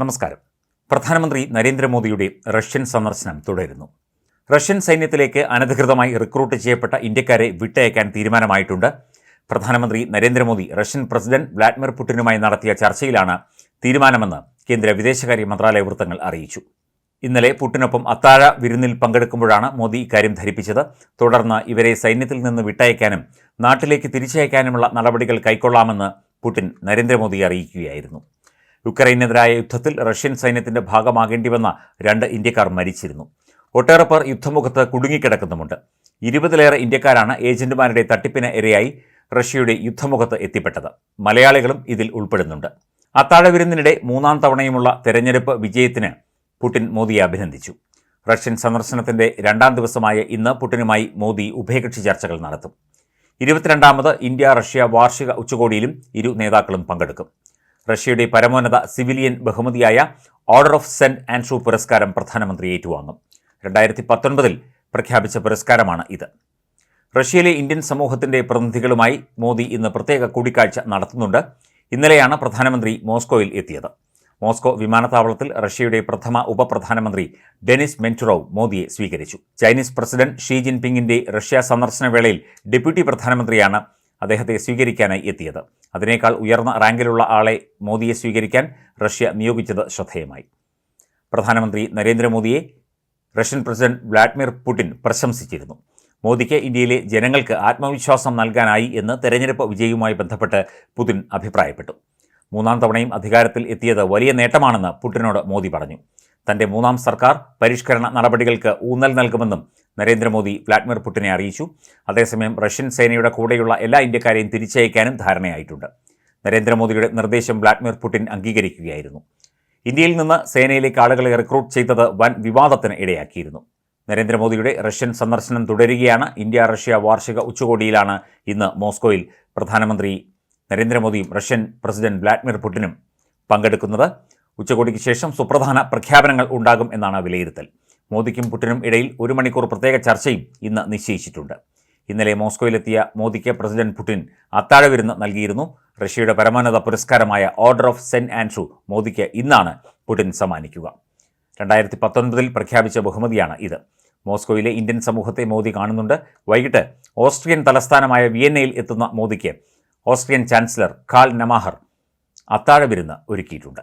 നമസ്കാരം. പ്രധാനമന്ത്രി നരേന്ദ്രമോദിയുടെ റഷ്യൻ സന്ദർശനം തുടരുന്നു. റഷ്യൻ സൈന്യത്തിലേക്ക് അനധികൃതമായി റിക്രൂട്ട് ചെയ്യപ്പെട്ട ഇന്ത്യക്കാരെ വിട്ടയക്കാൻ തീരുമാനമായിട്ടുണ്ട്. പ്രധാനമന്ത്രി നരേന്ദ്രമോദി റഷ്യൻ പ്രസിഡന്റ് വ്ളാഡിമിർ പുടിനുമായി നടത്തിയ ചർച്ചയിലാണ് തീരുമാനമെന്ന് കേന്ദ്ര വിദേശകാര്യ മന്ത്രാലയ വൃത്തങ്ങൾ അറിയിച്ചു. ഇന്നലെ പുട്ടിനൊപ്പം അത്താഴ വിരുന്നിൽ പങ്കെടുക്കുമ്പോഴാണ് മോദി ഇക്കാര്യം ധരിപ്പിച്ചത്. തുടർന്ന് ഇവരെ സൈന്യത്തിൽ നിന്ന് വിട്ടയക്കാനും നാട്ടിലേക്ക് തിരിച്ചയക്കാനുമുള്ള നടപടികൾ കൈക്കൊള്ളാമെന്ന് പുടിൻ നരേന്ദ്രമോദിയെ അറിയിക്കുകയായിരുന്നു. യുക്രൈനെതിരായ യുദ്ധത്തിൽ റഷ്യൻ സൈന്യത്തിന്റെ ഭാഗമാകേണ്ടി വന്ന രണ്ട് ഇന്ത്യക്കാർ മരിച്ചിരുന്നു. ഒട്ടേറെ പേർ യുദ്ധമുഖത്ത് കുടുങ്ങിക്കിടക്കുന്നുമുണ്ട്. ഇരുപതിലേറെ ഇന്ത്യക്കാരാണ് ഏജന്റുമാരുടെ തട്ടിപ്പിന് ഇരയായി റഷ്യയുടെ യുദ്ധമുഖത്ത് എത്തിപ്പെട്ടത്. മലയാളികളും ഇതിൽ ഉൾപ്പെടുന്നുണ്ട്. അത്താഴ വിരുന്നിനിടെ മൂന്നാം തവണയുമുള്ള തെരഞ്ഞെടുപ്പ് വിജയത്തിന് പുടിൻ മോദിയെ അഭിനന്ദിച്ചു. റഷ്യൻ സന്ദർശനത്തിന്റെ രണ്ടാം ദിവസമായ ഇന്ന് പുടിനുമായി മോദി ഉഭയകക്ഷി ചർച്ചകൾ നടത്തും. ഇരുപത്തിരണ്ടാമത് ഇന്ത്യ റഷ്യ വാർഷിക ഉച്ചകോടിയിലും ഇരു നേതാക്കളും പങ്കെടുക്കും. റഷ്യയുടെ പരമോന്നത സിവിലിയൻ ബഹുമതിയായ ഓർഡർ ഓഫ് സെന്റ് ആൻഡ്രൂ പുരസ്കാരം പ്രധാനമന്ത്രി ഏറ്റുവാങ്ങും. രണ്ടായിരത്തി പത്തൊൻപതിൽ പ്രഖ്യാപിച്ച പുരസ്കാരമാണ് ഇത്. റഷ്യയിലെ ഇന്ത്യൻ സമൂഹത്തിന്റെ പ്രതിനിധികളുമായി മോദി ഇന്ന് പ്രത്യേക കൂടിക്കാഴ്ച നടത്തുന്നുണ്ട്. ഇന്നലെയാണ് പ്രധാനമന്ത്രി മോസ്കോയിൽ എത്തിയത്. മോസ്കോ വിമാനത്താവളത്തിൽ റഷ്യയുടെ പ്രഥമ ഉപപ്രധാനമന്ത്രി ഡെനിസ് മെന്റുറോവ് മോദിയെ സ്വീകരിച്ചു. ചൈനീസ് പ്രസിഡന്റ് ഷീ ജിൻപിങ്ങിന്റെ റഷ്യ സന്ദർശന വേളയിൽ ഡെപ്യൂട്ടി പ്രധാനമന്ത്രിയാണ് അദ്ദേഹത്തെ സ്വീകരിക്കാനായി എത്തിയത്. അതിനേക്കാൾ ഉയർന്ന റാങ്കിലുള്ള ആളെ മോദിയെ സ്വീകരിക്കാൻ റഷ്യ നിയോഗിച്ചത് ശ്രദ്ധേയമായി. പ്രധാനമന്ത്രി നരേന്ദ്രമോദിയെ റഷ്യൻ പ്രസിഡന്റ് വ്ളാഡിമിർ പുടിൻ പ്രശംസിച്ചിരുന്നു. മോദിക്ക് ഇന്ത്യയിലെ ജനങ്ങൾക്ക് ആത്മവിശ്വാസം നൽകാനായി എന്ന് തെരഞ്ഞെടുപ്പ് വിജയവുമായി ബന്ധപ്പെട്ട് പുതിൻ അഭിപ്രായപ്പെട്ടു. മൂന്നാം തവണയും അധികാരത്തിൽ എത്തിയത് വലിയ നേട്ടമാണെന്ന് പുടിനോട് മോദി പറഞ്ഞു. തന്റെ മൂന്നാം സർക്കാർ പരിഷ്കരണ നടപടികൾക്ക് ഊന്നൽ നൽകുമെന്നും നരേന്ദ്രമോദി വ്ളാഡിമിർ പുടിനെ അറിയിച്ചു. അതേസമയം റഷ്യൻ സേനയുടെ കൂടെയുള്ള എല്ലാ ഇന്ത്യക്കാരെയും തിരിച്ചയക്കാനും ധാരണയായിട്ടുണ്ട്. നരേന്ദ്രമോദിയുടെ നിർദ്ദേശം വ്ളാഡിമിർ പുടിൻ അംഗീകരിക്കുകയായിരുന്നു. ഇന്ത്യയിൽ നിന്ന് സേനയിലേക്ക് ആളുകളെ റിക്രൂട്ട് ചെയ്തത് വൻ വിവാദത്തിന് ഇടയാക്കിയിരുന്നു. നരേന്ദ്രമോദിയുടെ റഷ്യൻ സന്ദർശനം തുടരുകയാണ് ഇന്ത്യ റഷ്യ വാർഷിക ഉച്ചകോടിയിലാണ് ഇന്ന് മോസ്കോയിൽ പ്രധാനമന്ത്രി നരേന്ദ്രമോദിയും റഷ്യൻ പ്രസിഡന്റ് വ്ളാഡിമിർ പുടിനും പങ്കെടുക്കുന്നത്. ഉച്ചകോടിക്ക് ശേഷം സുപ്രധാന പ്രഖ്യാപനങ്ങൾ ഉണ്ടാകും എന്നാണ് വിലയിരുത്തൽ. മോദിക്കും പുടിനും ഇടയിൽ ഒരു മണിക്കൂർ പ്രത്യേക ചർച്ചയും ഇന്ന് നിശ്ചയിച്ചിട്ടുണ്ട്. ഇന്നലെ മോസ്കോയിലെത്തിയ മോദിക്ക് പ്രസിഡന്റ് പുടിൻ അത്താഴ വിരുന്ന് നൽകിയിരുന്നു. റഷ്യയുടെ പരമോന്നത പുരസ്കാരമായ ഓർഡർ ഓഫ് സെന്റ് ആൻഡ്രൂ മോദിക്ക് ഇന്നാണ് പുടിൻ സമ്മാനിക്കുക. രണ്ടായിരത്തി പത്തൊൻപതിൽ പ്രഖ്യാപിച്ച ബഹുമതിയാണ് ഇത്. മോസ്കോയിലെ ഇന്ത്യൻ സമൂഹത്തെ മോദി കാണുന്നുണ്ട്. വൈകിട്ട് ഓസ്ട്രിയൻ തലസ്ഥാനമായ വിയന്നയിൽ എത്തുന്ന മോദിക്ക് ഓസ്ട്രിയൻ ചാൻസലർ കാൾ നമാഹർ അത്താഴ വിരുന്ന് ഒരുക്കിയിട്ടുണ്ട്.